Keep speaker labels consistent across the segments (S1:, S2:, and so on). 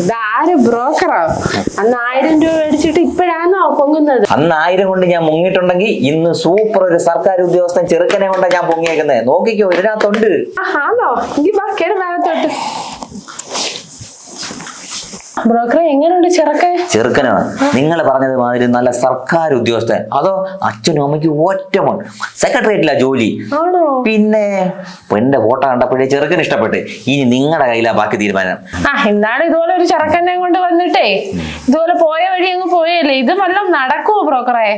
S1: ഇതാര് ബ്രോക്കറോ അന്ന് ആയിരം രൂപ മേടിച്ചിട്ട് ഇപ്പോഴാണോ പൊങ്ങുന്നത്?
S2: അന്ന് ആയിരം കൊണ്ട് ഞാൻ മുങ്ങിയിട്ടുണ്ടെങ്കിൽ ഇന്ന് സൂപ്പർ ഒരു സർക്കാർ ഉദ്യോഗസ്ഥൻ ചെറുക്കനെ കൊണ്ടാണ് ഞാൻ പൊങ്ങിയേക്കുന്നത് നോക്കിക്കോ ഇതിനകത്തുണ്ട്
S1: ആണോ? എങ്കിൽ ബാക്കിയുടെ ഭാഗത്തോട്ട് ബ്രോക്കറെ എങ്ങനെയുണ്ട് ചെറുക്കൻ?
S2: ചെറുക്കനോ. നിങ്ങൾ പറഞ്ഞത് മാതിരി നല്ല സർക്കാർ ഉദ്യോഗസ്ഥൻ. അതോ അച്ഛനും അമ്മയ്ക്ക് ഒറ്റ മോൻ. സെക്രട്ടേറിയറ്റിലാ ജോലി. പിന്നെ പെണ്ണിന്റെ ഫോട്ടോ കണ്ടപ്പോഴേ ചെറുക്കൻ ഇഷ്ടപ്പെട്ട്. ഇനി നിങ്ങളുടെ കയ്യിലാ ബാക്കി തീരുമാനം.
S1: ആ എന്താണ് ഇതുപോലെ ഒരു ചെറുക്കനെ കൊണ്ട് വന്നിട്ടേ? ഇതുപോലെ പോയ വഴി അങ്ങ് പോയല്ലേ? ഇത് വല്ലതും നടക്കുവോ ബ്രോക്കറെ?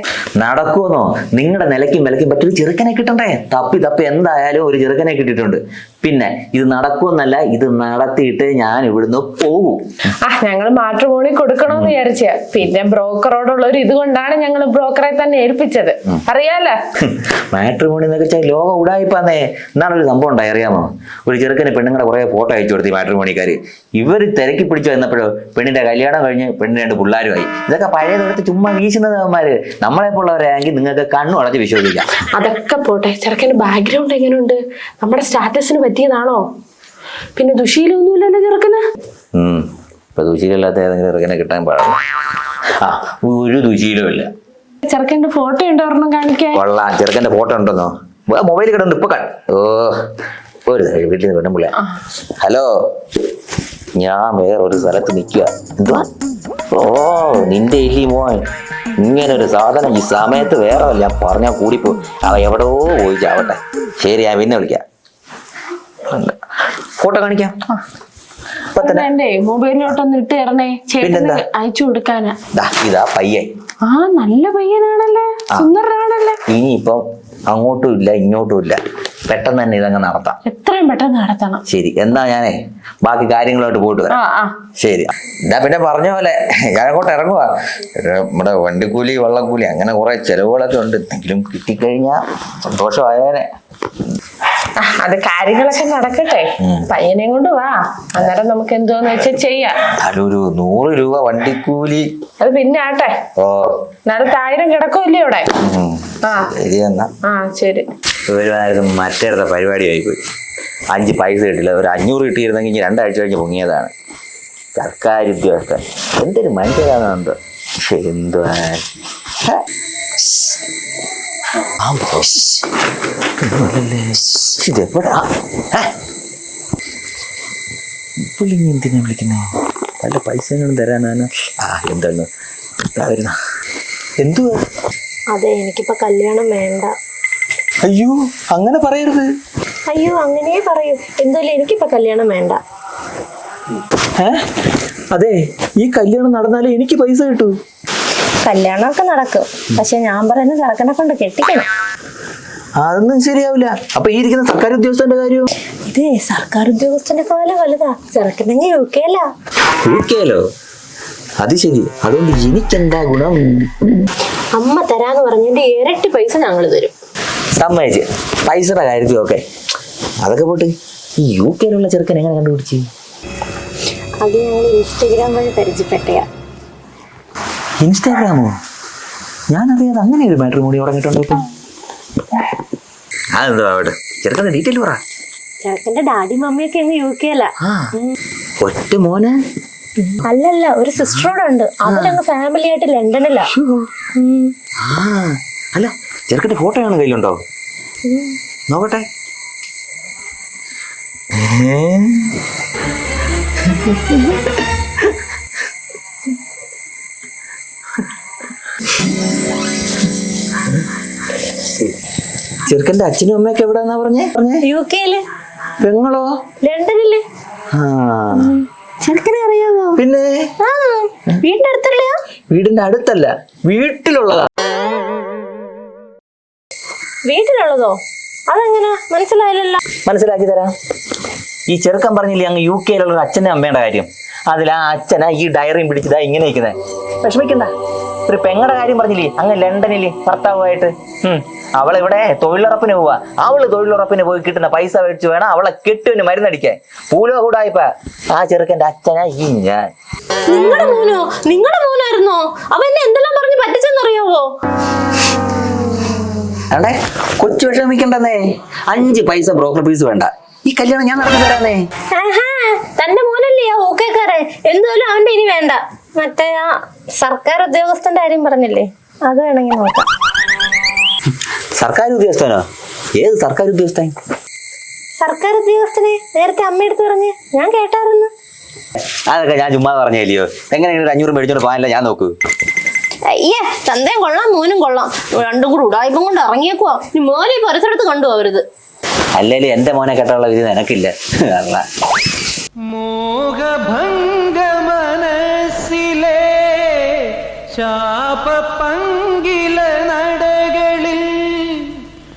S2: നടക്കുമെന്നോ നിങ്ങളുടെ നിലയ്ക്കും വിലയ്ക്കും പറ്റൊരു ചെറുക്കനെ കിട്ടണ്ടേ? തപ്പി തപ്പി എന്തായാലും ഒരു ചെറുക്കനെ കിട്ടിയിട്ടുണ്ട്. പിന്നെ ഇത് നടക്കുമെന്നല്ല ഇത് നടത്തിയിട്ട് ഞാൻ ഇവിടുന്ന് പോകും.
S1: ആ ഞങ്ങൾ മാട്രിമോണി കൊടുക്കണമെന്ന് വിചാരിച്ച. പിന്നെ ബ്രോക്കറോടുള്ള ഒരു ഇത് കൊണ്ടാണ് ഞങ്ങൾ ബ്രോക്കറെ തന്നെ ഏൽപ്പിച്ചത്. അറിയാലോ?
S2: മാട്രിമോണി എന്നൊക്കെ വെച്ചാൽ ലോകം ഉടായിപ്പാന്നേ. എന്നാണൊരു സംഭവം ഉണ്ടായി അറിയാമോ? ഒരു ചെറുക്കന് പെണ്ണുങ്ങളുടെ കുറെ ഫോട്ടോ അയച്ചു കൊടുത്തു മാട്രിമോണിക്കാര് ഇവർ തിരക്കി പിടിച്ചു വന്നപ്പോഴോ പെണ്ണിന്റെ കല്യാണം കഴിഞ്ഞ് പെണ്ണിന് രണ്ട് പിള്ളേരുമായി. ഇതൊക്കെ പഴയതെടുത്ത് ചുമ്മാ വീശുന്നത് അവന്മാര്. നമ്മളെപ്പോലുള്ളവരാണെങ്കിൽ നിങ്ങൾക്ക് കണ്ണു അടച്ച് വിശ്വസിക്കാം.
S1: അതൊക്കെ പോട്ടെ. ചെറുക്കന്റെ ബാക്ക്ഗ്രൗണ്ട് എങ്ങനെയുണ്ട് നമ്മുടെ സ്റ്റാറ്റസിന് പറ്റിയതാണോ? പിന്നെ ദുശീലൊന്നുമില്ലല്ലോ ചെറുക്കന്?
S2: ഇപ്പൊ ദുശീലമില്ലാത്ത ഏതെങ്കിലും ചെറുക്കനെ കിട്ടാൻ പാടില്ല. ആ ഒരു
S1: ചെറുക്കന്റെ ഫോട്ടോ ഉണ്ടോ ഒരെണ്ണം കാണിക്കാൻ?
S2: കൊള്ളാം. ചെറുക്കന്റെ ഫോട്ടോ ഉണ്ടെന്നോ? മൊബൈൽ കിടന്നു ഇപ്പൊ ഓ ഒരു വീട്ടിൽ നിന്ന് പെണ്ണുമ്പിള്ള ഹലോ ഞാൻ വേറെ ഒരു സ്ഥലത്ത് നിൽക്കുക എന്തുവാ? ഓ നിന്റെ ഇല്ലി മോൻ. ഇങ്ങനെ ഒരു സാധനം ഈ സമയത്ത് വേറെ ഞാൻ പറഞ്ഞാൽ കൂടിപ്പോ അവ എവിടെയോ പോയി ചാവട്ടെ. ശരി ഞാൻ പിന്നെ വിളിക്കാം. ഫോട്ടോ കാണിക്കാം.
S1: മൊബൈലിലോട്ടൊന്ന് ഇട്ട് തരണേ. ചേട്ടന്
S2: പിന്നെന്താ?
S1: അയച്ചു കൊടുക്കാനാ.
S2: ദാ, ഇതാ പയ്യൻ.
S1: ആ നല്ല പയ്യനാണല്ലേ? സുന്ദരനാണല്ലേ?
S2: ഇനിയിപ്പം അങ്ങോട്ടും ഇല്ല ഇങ്ങോട്ടും ഇല്ല. പെട്ടെന്ന് തന്നെ ഇതങ്ങ് നടത്താം.
S1: എത്രയും പെട്ടെന്ന് നടത്തണം.
S2: ശരി എന്നാ ഞാനേ ബാക്കി കാര്യങ്ങളായിട്ട് പോയിട്ട് വരാം. ശരി. എന്നാ പിന്നെ പറഞ്ഞ പോലെ ഞാൻ അങ്ങോട്ട് ഇറങ്ങുക നമ്മുടെ വണ്ടിക്കൂലി വള്ളക്കൂലി അങ്ങനെ കുറെ ചെലവുകളൊക്കെ ഉണ്ട്. എന്തെങ്കിലും കിട്ടിക്കഴിഞ്ഞാൽ സന്തോഷമായേനെ.
S1: അത് കാര്യങ്ങളൊക്കെ നടക്കട്ടെ. പയ്യനെയും കൊണ്ട് വാ. അന്നേരം നമുക്ക് എന്തോന്ന് വെച്ചാൽ ചെയ്യാം.
S2: ഒരു നൂറ് രൂപ വണ്ടിക്കൂലി.
S1: അത് പിന്നെ ആട്ടെ.
S2: ഓ.
S1: നാളത്തെ ആയിരം കിടക്കൂല്ലേ ഇവിടെ ആ.
S2: ശരി എന്നാ.
S1: ആ ശരി.
S2: ഒരുമാതിരി മറ്റേടത്തെ പരിപാടിയായി പോയി അഞ്ച് പൈസ കിട്ടില്ല ഒരു അഞ്ഞൂറ് കിട്ടിയിരുന്നെങ്കിൽ ഇനി രണ്ടാഴ്ച കഴിഞ്ഞ് പൊങ്ങിയതാണ്. സർക്കാർ ഉദ്യോഗസ്ഥൻ. എന്തൊരു മനുഷ്യരാണെന്ന് എന്തിനാ വിളിക്കുന്നേ? വല്ല പൈസ തരാനാണ് ആ എന്താണ്? എന്തുവാ?
S3: അതെ എനിക്കിപ്പോ കല്യാണം വേണ്ട.
S2: അയ്യോ അങ്ങനെ പറയരുത്.
S3: അയ്യോ അങ്ങനെ പറയൂ. എന്തായാലും എനിക്കിപ്പോ കല്യാണം വേണ്ട.
S2: ഏ? അതെ ഈ കല്യാണം നടന്നാലേ എനിക്ക് പൈസ കിട്ടൂ.
S3: കല്യാണമൊക്കെ നടക്കും. പക്ഷെ ഞാൻ പറയുന്ന ചെറുക്കനെ കൊണ്ട് കെട്ടിക്കണം.
S2: അതൊന്നും ശരിയാവില്ല. അപ്പൊ ഈ ഇരിക്കുന്ന സർക്കാർ ഉദ്യോഗസ്ഥന്റെ കാര്യം?
S3: ഇതേ സർക്കാർ ഉദ്യോഗസ്ഥന്റെ കാലം വലുതാ. ചെറുക്കനെങ്കിൽ യു കെയില
S2: അത് ശരി. അതുകൊണ്ട് എനിക്കെന്താ ഗുണം?
S3: അമ്മ തരാന്ന് പറഞ്ഞതിന്റെ ഇരട്ടി പൈസ ഞങ്ങൾ തരും.
S2: സമ്മതിച്ച്. പൈസയുടെ കാര്യത്തിലൊക്കെ അതൊക്കെ പോട്ട്. ഈ യു കെയിലുള്ള ചെറുക്കൻ എങ്ങനെ കണ്ടുപിടിച്ച്?
S3: അത് ഞങ്ങൾ ഇൻസ്റ്റഗ്രാം വഴി പരിചയപ്പെട്ടയാ.
S2: ഇൻസ്റ്റാഗ്രാമോ? ഞാനറിയാതെ അങ്ങനെ ഒരു മാറ്റർ മൂടി ഉറങ്ങിയിട്ടുണ്ടോ ഇപ്പം? അതെന്താ അവിടെ? ചെറുക്കന്റെ ഡീറ്റെയിൽ പറ.
S3: ചെറുക്കന്റെ ഡാഡി മമ്മിയൊക്കെ അങ്ങ് യു കെയില.
S2: ഒറ്റ മോനെ?
S3: അല്ലല്ല ഒരു സിസ്റ്ററോടുണ്ട്. അവരങ്ങ് ഫാമിലി ആയിട്ട് ലണ്ടനിലാ
S2: ആ. അല്ല ചെറുക്കന്റെ ഫോട്ടോ ആണ് കയ്യിലുണ്ടോ? നോക്കട്ടെ. ചെറുക്കന്റെ അച്ഛനും അമ്മയൊക്കെ എവിടെന്നാ പറഞ്ഞേ? പറഞ്ഞേ.
S3: യു കെയിൽ.
S2: പെങ്ങളോ?
S3: ലണ്ടനിൽ.
S2: ആ.
S3: ചെറുക്കനെ അറിയാമോ
S2: പിന്നെ?
S3: വീടിന്റെ അടുത്തല്ലയോ
S2: വീടിന്റെ അടുത്തല്ല വീട്ടിലുള്ളതാ.
S3: വീട്ടിലുള്ളതോ? അതെങ്ങനെ? മനസ്സിലായില്ലല്ലോ.
S2: മനസ്സിലാക്കി തരാം. ഈ ചെറുക്കൻ പറഞ്ഞില്ലേ അങ്ങ് യു കെയിലുള്ള ഒരു അച്ഛന്റെ അമ്മയുടെ കാര്യം. അതിൽ ആ അച്ഛനാ ഈ ഡയറിയും പിടിച്ചതാ ഇങ്ങനെ ഇരിക്കുന്നത് വിഷമിക്കണ്ട. ഒരു പെങ്ങളുടെ കാര്യം പറഞ്ഞില്ലേ? അങ്ങ് ലണ്ടനിൽ ഭർത്താവുമായിട്ട്. അവൾ അവളിവിടെ തൊഴിലുറപ്പിന് പോവാ. അവൾ തൊഴിലുറപ്പിന് പോയി കിട്ടുന്ന പൈസ മേടിച്ച് വേണം അവളെ കെട്ടുവിന് മരുന്നടിക്കാൻ. പൂലോ കൂടായിപ്പ. ആ ചെറുക്കന്റെ അച്ഛനാ ഈ ഞാൻ.
S3: നിങ്ങളുടെ മോനോ നിങ്ങളുടെ മോനായിരുന്നോ അവൻ എന്നെ എന്തെല്ലാം പറഞ്ഞ് പറ്റിച്ചെന്നറിയാവോ?
S2: അണ്ടേ കൊച്ചു വിഷമിക്കണ്ടെന്നേ അഞ്ച് പൈസ ബ്രോക്കർ ഫീസ് വേണ്ട. ഈ കല്യാണം ഞാൻ നടന്നു തരാന്നേ.
S3: തന്റെ മോനല്ലേ ആ ഊക്കേക്കാരെ എന്തായാലും അവന്റെ ഇനി വേണ്ട. മറ്റേ ആ സർക്കാർ ഉദ്യോഗസ്ഥന്റെ കാര്യം പറഞ്ഞില്ലേ? അത് വേണമെങ്കിൽ നോക്കാം.
S2: സർക്കാർ ഉദ്യോഗസ്ഥനോ? ഏത് സർക്കാർ ഉദ്യോഗസ്ഥൻ?
S3: സർക്കാർ ഉദ്യോഗസ്ഥനെ നേരത്തെ അമ്മയെടുത്ത് പറഞ്ഞ് ഞാൻ കേട്ടായിരുന്നു.
S2: അതൊക്കെ ഞാൻ ചുമ്മാ പറഞ്ഞില്ലയോ? എങ്ങനെയാണ് ഒരു അഞ്ഞൂറ് മേടിച്ചോണ്ട് പോകാനല്ല ഞാൻ നോക്കൂ.
S3: അയ്യേ തന്തയും കൊള്ളാം മോനും കൊള്ളാം. രണ്ടും കൂടെ ഉടായ്പം കൊണ്ട് ഇറങ്ങിയേക്കുവാ. മോനെ പരിസരത്ത് കണ്ടു അവരുത്
S2: അല്ലേലും എന്റെ മോനെ കേട്ടുള്ള വിധി നിനക്കില്ല. അല്ല.